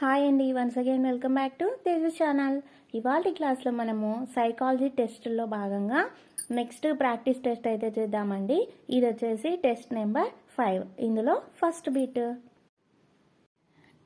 Hi అండి once again welcome back to Teju channel ఇవాళ క్లాస్లో మనము సైకాలజీ టెస్ట్లో భాగంగా నెక్స్ట్ ప్రాక్టీస్ టెస్ట్ అయితే చేద్దామండి. ఇది వచ్చేసి టెస్ట్ నెంబర్ ఫైవ్ ఇందులో ఫస్ట్ బీట్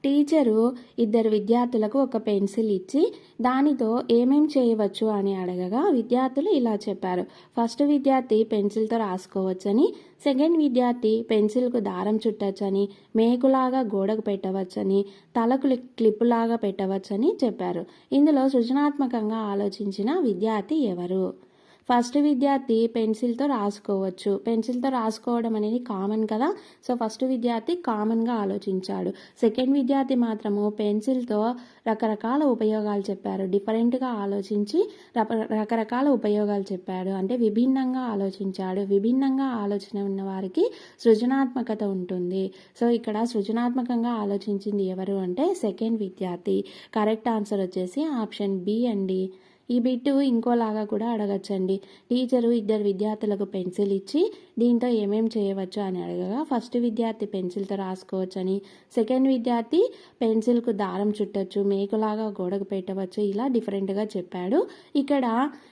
టీచరు ఇద్దరు విద్యార్థులకు ఒక పెన్సిల్ ఇచ్చి దానితో ఏమేం చేయవచ్చు అని అడగగా విద్యార్థులు ఇలా చెప్పారు. ఫస్ట్ విద్యార్థి పెన్సిల్తో రాసుకోవచ్చని సెకండ్ విద్యార్థి పెన్సిల్కు దారం చుట్టచ్చని మేకులాగా గోడకు పెట్టవచ్చని తలకు క్లిప్పులాగా పెట్టవచ్చని చెప్పారు. ఇందులో సృజనాత్మకంగా ఆలోచించిన విద్యార్థి ఎవరు? ఫస్ట్ విద్యార్థి పెన్సిల్తో రాసుకోవచ్చు. పెన్సిల్తో రాసుకోవడం అనేది కామన్ కదా? సో ఫస్ట్ విద్యార్థి కామన్గా ఆలోచించాడు. సెకండ్ విద్యార్థి మాత్రము పెన్సిల్తో రకరకాల ఉపయోగాలు చెప్పారు. డిఫరెంట్గా ఆలోచించి రక- రకరకాల ఉపయోగాలు చెప్పాడు. అంటే విభిన్నంగా ఆలోచించాడు. విభిన్నంగా ఆలోచన ఉన్న వారికి సృజనాత్మకత ఉంటుంది. సో ఇక్కడ సృజనాత్మకంగా ఆలోచించింది ఎవరు అంటే సెకండ్ విద్యార్థి. కరెక్ట్ ఆన్సర్ వచ్చేసి ఆప్షన్ బి అండి. ఈ బిట్టు ఇంకోలాగా కూడా అడగచ్చండి. టీచరు ఇద్దరు విద్యార్థులకు పెన్సిల్ ఇచ్చి దీంతో ఏమేం చేయవచ్చు అని అడగగా ఫస్ట్ విద్యార్థి పెన్సిల్తో రాసుకోవచ్చని సెకండ్ విద్యార్థి పెన్సిల్కు దారం చుట్టచ్చు మేకులాగా గోడకు పెట్టవచ్చు ఇలా డిఫరెంట్గా చెప్పాడు. ఇక్కడ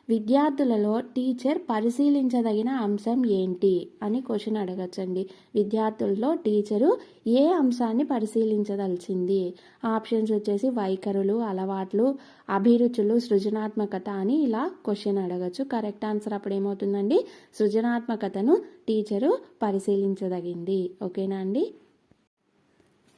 విద్యార్థులలో టీచర్ పరిశీలించదగిన అంశం ఏంటి అని క్వశ్చన్ అడగచ్చండి. విద్యార్థుల్లో టీచరు ఏ అంశాన్ని పరిశీలించదలిచింది? ఆప్షన్స్ వచ్చేసి వైఖరులు అలవాట్లు అభిరుచులు సృజనాత్మకత అని ఇలా క్వశ్చన్ అడగచ్చు. కరెక్ట్ ఆన్సర్ అప్పుడు ఏమవుతుందండి? సృజనాత్మకతను టీచరు పరిశీలించదగింది. ఓకేనా అండి?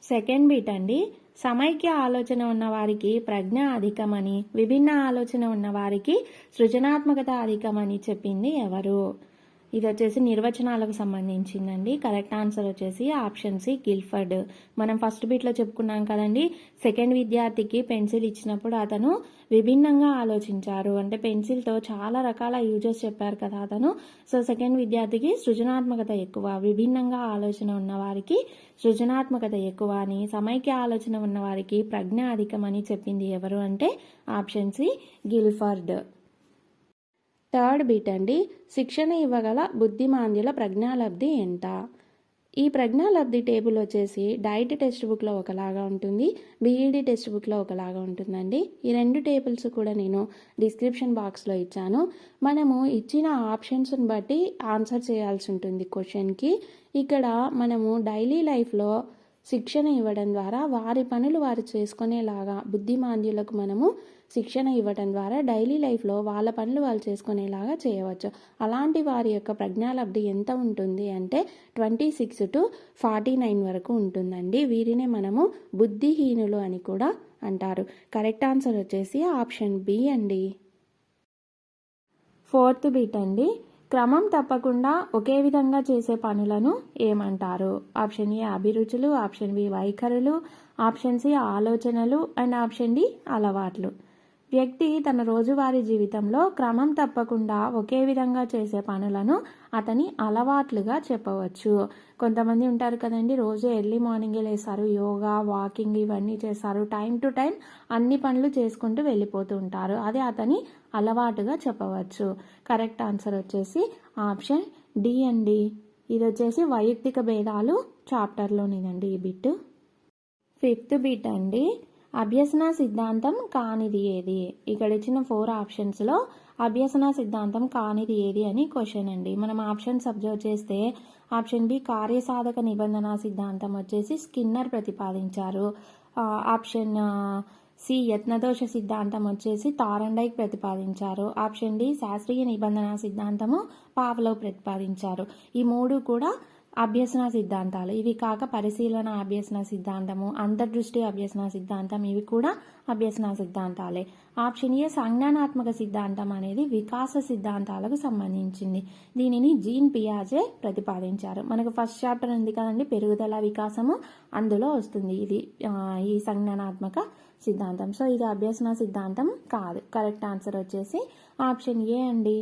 సెకండ్ బీట్ అండి. సమైక్య ఆలోచన ఉన్నవారికి ప్రజ్ఞ అధికమని విభిన్న ఆలోచన ఉన్న వారికి సృజనాత్మకత అధికమని చెప్పింది ఎవరు? ఇది వచ్చేసి నిర్వచనాలకు సంబంధించిందండి. కరెక్ట్ ఆన్సర్ వచ్చేసి ఆప్షన్ సి గిల్ఫర్డ్ మనం ఫస్ట్ బీట్లో చెప్పుకున్నాం కదండి సెకండ్ విద్యార్థికి పెన్సిల్ ఇచ్చినప్పుడు అతను విభిన్నంగా ఆలోచించారు. అంటే పెన్సిల్తో చాలా రకాల యూజెస్ చెప్పారు కదా అతను. సో సెకండ్ విద్యార్థికి సృజనాత్మకత ఎక్కువ విభిన్నంగా ఆలోచన ఉన్నవారికి సృజనాత్మకత ఎక్కువ అని సమైక్య ఆలోచన ఉన్నవారికి ప్రజ్ఞ అధికమని చెప్పింది ఎవరు అంటే option C Guilford third beat అండి. శిక్షణ ఇవ్వగల బుద్ధిమాంద్యుల ప్రజ్ఞాలబ్ధి ఎంత? ఈ ప్రజ్ఞాలబ్ధి టేబుల్ వచ్చేసి డైట్ టెక్స్ట్ బుక్లో ఒకలాగా ఉంటుంది బీఈడి టెక్స్ట్ బుక్లో ఒకలాగా ఉంటుందండి. ఈ రెండు టేబుల్స్ కూడా నేను డిస్క్రిప్షన్ బాక్స్లో ఇచ్చాను. మనము ఇచ్చిన ఆప్షన్స్ని బట్టి ఆన్సర్ చేయాల్సి ఉంటుంది క్వశ్చన్కి ఇక్కడ మనము డైలీ లైఫ్లో శిక్షణ ఇవ్వడం ద్వారా వారి పనులు వారు చేసుకునేలాగా బుద్ధిమాంద్యులకు మనము శిక్షణ ఇవ్వటం ద్వారా డైలీ లైఫ్లో వాళ్ళ పనులు వాళ్ళు చేసుకునేలాగా చేయవచ్చు. అలాంటి వారి యొక్క ప్రజ్ఞాలబ్ధి ఎంత ఉంటుంది అంటే twenty six to forty nine వరకు ఉంటుందండి. వీరినే మనము బుద్ధిహీనులు అని కూడా అంటారు. కరెక్ట్ ఆన్సర్ వచ్చేసి ఆప్షన్ బి అండి. ఫోర్త్ బీట్ అండి. క్రమం తప్పకుండా ఒకే విధంగా చేసే పనులను ఏమంటారు? ఆప్షన్ ఏ అభిరుచులు ఆప్షన్ బి వైఖరులు ఆప్షన్ సి ఆలోచనలు అండ్ ఆప్షన్ డి అలవాట్లు. వ్యక్తి తన రోజువారీ జీవితంలో క్రమం తప్పకుండా ఒకే విధంగా చేసే పనులను అతని అలవాట్లుగా చెప్పవచ్చు. కొంతమంది ఉంటారు కదండి రోజు ఎర్లీ మార్నింగే లేస్తారు యోగా వాకింగ్ ఇవన్నీ చేస్తారు. టైం టు టైం అన్ని పనులు చేసుకుంటూ వెళ్ళిపోతూ ఉంటారు. అది అతని అలవాటుగా చెప్పవచ్చు. కరెక్ట్ ఆన్సర్ వచ్చేసి ఆప్షన్ డి అండి. ఇది వచ్చేసి వైయక్తిక భేదాలు చాప్టర్లోనిదండి ఈ బిట్ ఫిఫ్త్ బిట్ అండి. అభ్యసన సిద్ధాంతం కానిది ఏది? ఇక్కడ ఇచ్చిన ఫోర్ ఆప్షన్స్లో అభ్యసన సిద్ధాంతం కానిది ఏది అని క్వశ్చన్ అండి. మనం ఆప్షన్స్ అబ్జర్వ్ చేస్తే ఆప్షన్ బి కార్యసాధక నిబంధన సిద్ధాంతం వచ్చేసి స్కిన్నర్ ప్రతిపాదించారు. ఆప్షన్ సి యత్నదోష సిద్ధాంతం వచ్చేసి తారండైక్ ప్రతిపాదించారు. ఆప్షన్ డి శాస్త్రీయ నిబంధన సిద్ధాంతము పావలో ప్రతిపాదించారు. ఈ మూడు కూడా అభ్యసన సిద్ధాంతాలు. ఇవి కాక పరిశీలన అభ్యసన సిద్ధాంతము అంతర్దృష్టి అభ్యసన సిద్ధాంతం ఇవి కూడా అభ్యసన సిద్ధాంతాలే. ఆప్షన్ ఏ సంజ్ఞానాత్మక సిద్ధాంతం అనేది వికాస సిద్ధాంతాలకు సంబంధించింది. దీనిని జీన్ పియాజే ప్రతిపాదించారు. మనకు ఫస్ట్ చాప్టర్ ఉంది కదండి పెరుగుదల వికాసము అందులో వస్తుంది ఇది ఈ సంజ్ఞానాత్మక సిద్ధాంతం. సో ఇది అభ్యసన సిద్ధాంతం కాదు. కరెక్ట్ ఆన్సర్ వచ్చేసి ఆప్షన్ ఏ అండి?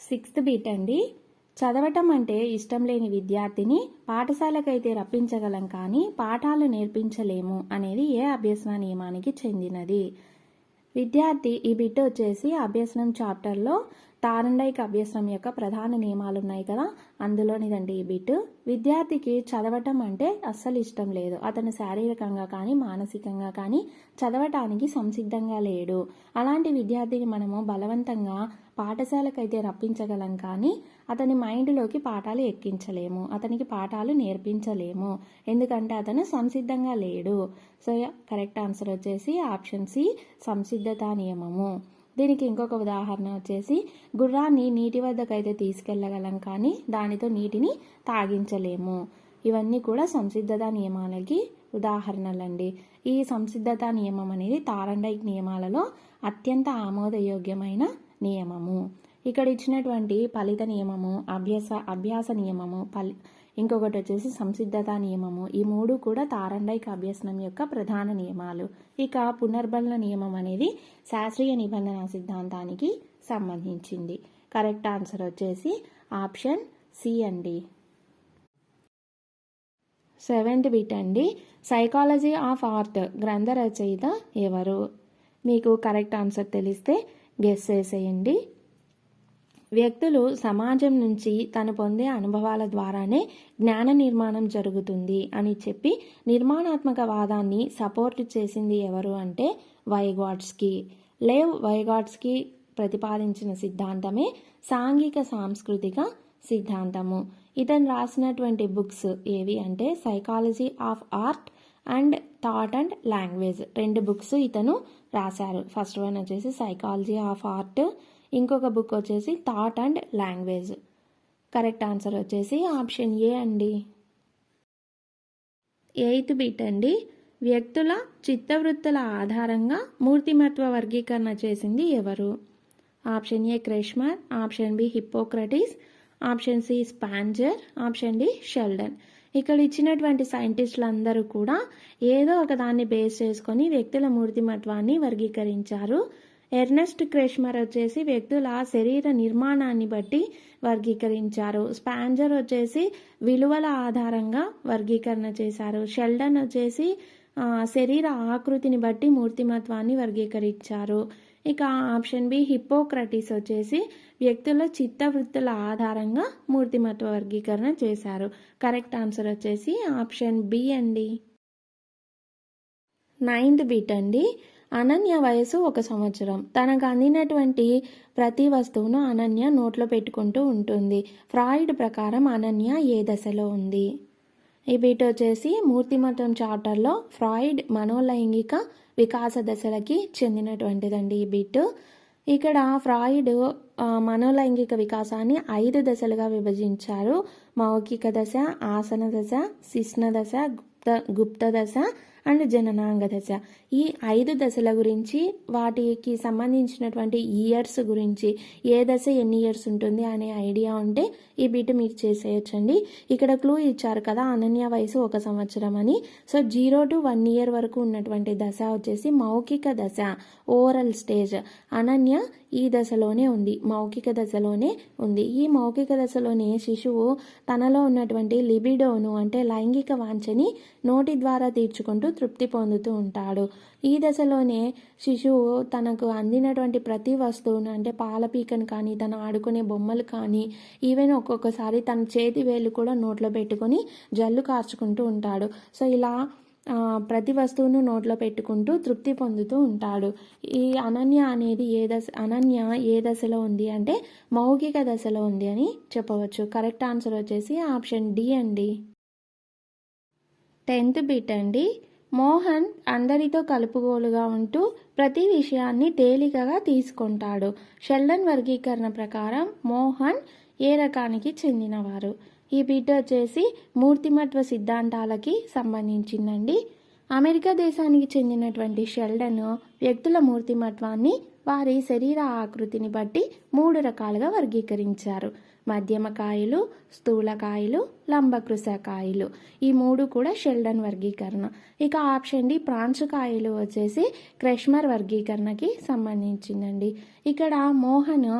సిక్స్త్ బీట్ అండి. చదవటం అంటే ఇష్టం లేని విద్యార్థిని పాఠశాలకైతే రప్పించగలం కానీ పాఠాలు నేర్పించలేము అనేది ఏ అభ్యసన నియమానికి చెందినది. విద్యార్థి ఈ బిట్ వచ్చేసి అభ్యసనం చాప్టర్లో తారండైక అభ్యసనం యొక్క ప్రధాన నియమాలు ఉన్నాయి కదా? అందులోనిదండి ఈ బిట్. విద్యార్థికి చదవటం అంటే అస్సలు ఇష్టం లేదు. అతను శారీరకంగా కానీ మానసికంగా కానీ చదవటానికి సంసిద్ధంగా లేడు. అలాంటి విద్యార్థిని మనము బలవంతంగా పాఠశాలకైతే రప్పించగలం కానీ అతని మైండ్లోకి పాఠాలు ఎక్కించలేము. అతనికి పాఠాలు నేర్పించలేము. ఎందుకంటే అతను సంసిద్ధంగా లేడు. సో కరెక్ట్ ఆన్సర్ వచ్చేసి ఆప్షన్ సి సంసిద్ధత నియమము. దీనికి ఇంకొక ఉదాహరణ వచ్చేసి గుర్రాన్ని నీటి వద్దకైతే తీసుకెళ్ళగలం కానీ దానితో నీటిని తాగించలేము. ఇవన్నీ కూడా సంసిద్ధత నియమాలకి ఉదాహరణలండి. ఈ సంసిద్ధత నియమం అనేది తారండైక్ నియమాలలో అత్యంత ఆమోదయోగ్యమైన నియమము. ఇక్కడ ఇచ్చినటువంటి ఫలిత నియమము అభ్యాస అభ్యాస నియమము ఫలి ఇంకొకటి వచ్చేసి సంసిద్ధత నియమము. ఈ మూడు కూడా తారండైక అభ్యసనం యొక్క ప్రధాన నియమాలు. ఇక పునర్బలన నియమం అనేది శాస్త్రీయ నిబంధన సిద్ధాంతానికి సంబంధించింది. కరెక్ట్ ఆన్సర్ వచ్చేసి ఆప్షన్ సి అండి. సెవెంత్ బిట్ అండి. సైకాలజీ ఆఫ్ ఆర్ట్ గ్రంథ రచయిత ఎవరు? మీకు కరెక్ట్ ఆన్సర్ తెలిస్తే గెస్ చేసేయండి. వ్యక్తులు సమాజం నుంచి తను పొందే అనుభవాల ద్వారానే జ్ఞాన నిర్మాణం జరుగుతుంది అని చెప్పి నిర్మాణాత్మక వాదాన్ని సపోర్ట్ చేసింది ఎవరు అంటే వైగాడ్స్కి. లేవ్ వైగాడ్స్కి ప్రతిపాదించిన సిద్ధాంతమే సాంఘిక సాంస్కృతిక సిద్ధాంతము. ఇతను రాసినటువంటి బుక్స్ ఏవి అంటే psychology of art and thought and language. రెండు బుక్స్ ఇతను రాశారు. ఫస్ట్ వన్ వచ్చేసి సైకాలజీ ఆఫ్ ఆర్ట్ ఇంకొక బుక్ వచ్చేసి thought and language correct answer వచ్చేసి ఆప్షన్ ఏ అండి. ఎయిత్ బిట్ అండి. వ్యక్తుల చిత్తవృత్తుల ఆధారంగా మూర్తిమత్వ వర్గీకరణ చేసింది ఎవరు? Option A Kretschmer option B Hippocrates option C Spranger option D Sheldon ఇక్కడ ఇచ్చినటువంటి సైంటిస్టులు అందరూ కూడా ఏదో ఒక దాన్ని బేస్ చేసుకొని వ్యక్తుల మూర్తిమత్వాన్ని వర్గీకరించారు. ఎర్నెస్ట్ క్రెష్మర్ వచ్చేసి వ్యక్తుల శరీర నిర్మాణాన్ని బట్టి వర్గీకరించారు. స్పాంజర్ వచ్చేసి విలువల ఆధారంగా వర్గీకరణ చేశారు. షెల్డన్ వచ్చేసి శరీర ఆకృతిని బట్టి మూర్తిమత్వాన్ని వర్గీకరించారు. ఇక ఆప్షన్ బి హిపోక్రటిస్ వచ్చేసి వ్యక్తుల చిత్తవృత్తుల ఆధారంగా మూర్తిమత్వ వర్గీకరణ చేశారు. కరెక్ట్ ఆన్సర్ వచ్చేసి ఆప్షన్ బి అండి. నైన్త్ బిట్ అండి. అనన్య వయసు ఒక సంవత్సరం. తనకు అందినటువంటి ప్రతి వస్తువును అనన్య నోట్లో పెట్టుకుంటూ ఉంటుంది. ఫ్రాయిడ్ ప్రకారం అనన్య ఏ దశలో ఉంది? ఈ వచ్చేసి మూర్తిమతం చార్టర్లో ఫ్రాయిడ్ మనోలైంగిక వికాస దశలకి చెందినటువంటిదండి ఈ బిట్ ఇక్కడ ఫ్రాయిడ్ మనోలైంగిక వికాసాన్ని ఐదు దశలుగా విభజించారు. మౌఖిక దశ ఆసన దశ శిష్ణ దశ గుప్త గుప్త దశ అండ్ జననాంగ దశ ఈ ఐదు దశల గురించి వాటికి సంబంధించినటువంటి ఇయర్స్ గురించి ఏ దశ ఎన్ని ఇయర్స్ ఉంటుంది అనే ఐడియా ఉంటే ఈ బిట్ మీరు చేసేయచ్చండి. ఇక్కడ క్లూ ఇచ్చారు కదా అనన్య వయసు ఒక సంవత్సరం అని. So zero to one year వరకు ఉన్నటువంటి దశ వచ్చేసి మౌఖిక దశ ఓరల్ స్టేజ్ అనన్య ఈ దశలోనే ఉంది మౌఖిక దశలోనే ఉంది. ఈ మౌఖిక దశలోనే శిశువు తనలో ఉన్నటువంటి లిబిడోను అంటే లైంగిక వాంఛని నోటి ద్వారా తీర్చుకుంటూ తృప్తి పొందుతూ ఉంటాడు. ఈ దశలోనే శిశువు తనకు అందినటువంటి ప్రతి వస్తువును అంటే పాలపీకను కానీ తను ఆడుకునే బొమ్మలు కానీ ఈవెన్ ఒక్కొక్కసారి తన చేతి వేలు కూడా నోట్లో పెట్టుకొని జల్లు కార్చుకుంటూ ఉంటాడు. సో ఇలా ప్రతి వస్తువును నోట్లో పెట్టుకుంటూ తృప్తి పొందుతూ ఉంటాడు. ఈ అనన్య అనేది ఏ దశ అనన్య ఏ దశలో ఉంది అంటే మౌఖిక దశలో ఉంది అని చెప్పవచ్చు. కరెక్ట్ ఆన్సర్ వచ్చేసి ఆప్షన్ డి అండి. టెన్త్ బిట్ అండి. మోహన్ అందరితో కలుపుగోలుగా ఉంటూ ప్రతి విషయాన్ని తేలికగా తీసుకుంటాడు. షెల్డన్ వర్గీకరణ ప్రకారం మోహన్ ఏ రకానికి చెందినవారు? ఈ బిడ్డ వచ్చేసి మూర్తిమత్వ సిద్ధాంతాలకి సంబంధించిందండి. అమెరికా దేశానికి చెందినటువంటి షెల్డన్ వ్యక్తుల మూర్తిమత్వాన్ని వారి శరీర ఆకృతిని బట్టి మూడు రకాలుగా వర్గీకరించారు. మధ్యమకాయలు స్థూలకాయలు లంబకృశకాయలు ఈ మూడు కూడా షెల్డన్ వర్గీకరణ. ఇక ఆప్షన్ డి కాయలు వచ్చేసి క్రెష్మర్ వర్గీకరణకి సంబంధించిందండి. ఇక్కడ మోహన్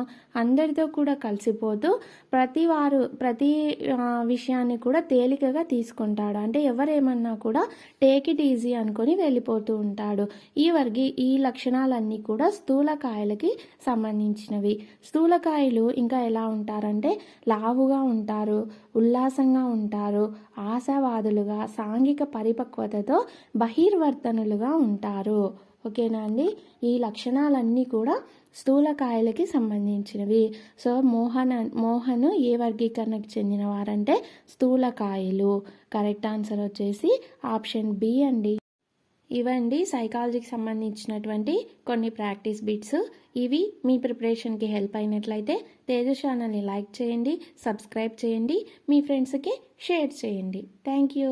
అందరితో కూడా కలిసిపోతూ ప్రతి వారు ప్రతి విషయాన్ని కూడా తేలికగా తీసుకుంటాడు. అంటే ఎవరేమన్నా కూడా టేక్ ఇట్ ఈజీ అనుకొని వెళ్ళిపోతూ ఉంటాడు. ఈ వర్గి ఈ లక్షణాలన్నీ కూడా స్థూలకాయలకి సంబంధించినవి. స్థూలకాయలు ఇంకా ఎలా ఉంటారంటే లావుగా ఉంటారు ఉల్లాసంగా ఉంటారు. ఆశావాదులుగా సాంఘిక పరిపక్వతతో బహిర్వర్తనులుగా ఉంటారు. ఓకేనా అండి? ఈ లక్షణాలన్నీ కూడా స్థూలకాయలకి సంబంధించినవి. సో మోహన్ మోహన్ ఏ వర్గీకరణకు చెందినవారంటే స్థూలకాయలు. కరెక్ట్ ఆన్సర్ వచ్చేసి ఆప్షన్ బి అండి. ఇవండి సైకాలజీకి సంబంధించినటువంటి కొన్ని ప్రాక్టీస్ బిట్స్. ఇవి మీ ప్రిపరేషన్కి హెల్ప్ అయినట్లయితే తేజ ఛానల్ని లైక్ చేయండి సబ్స్క్రైబ్ చేయండి మీ ఫ్రెండ్స్కి షేర్ చేయండి. Thank you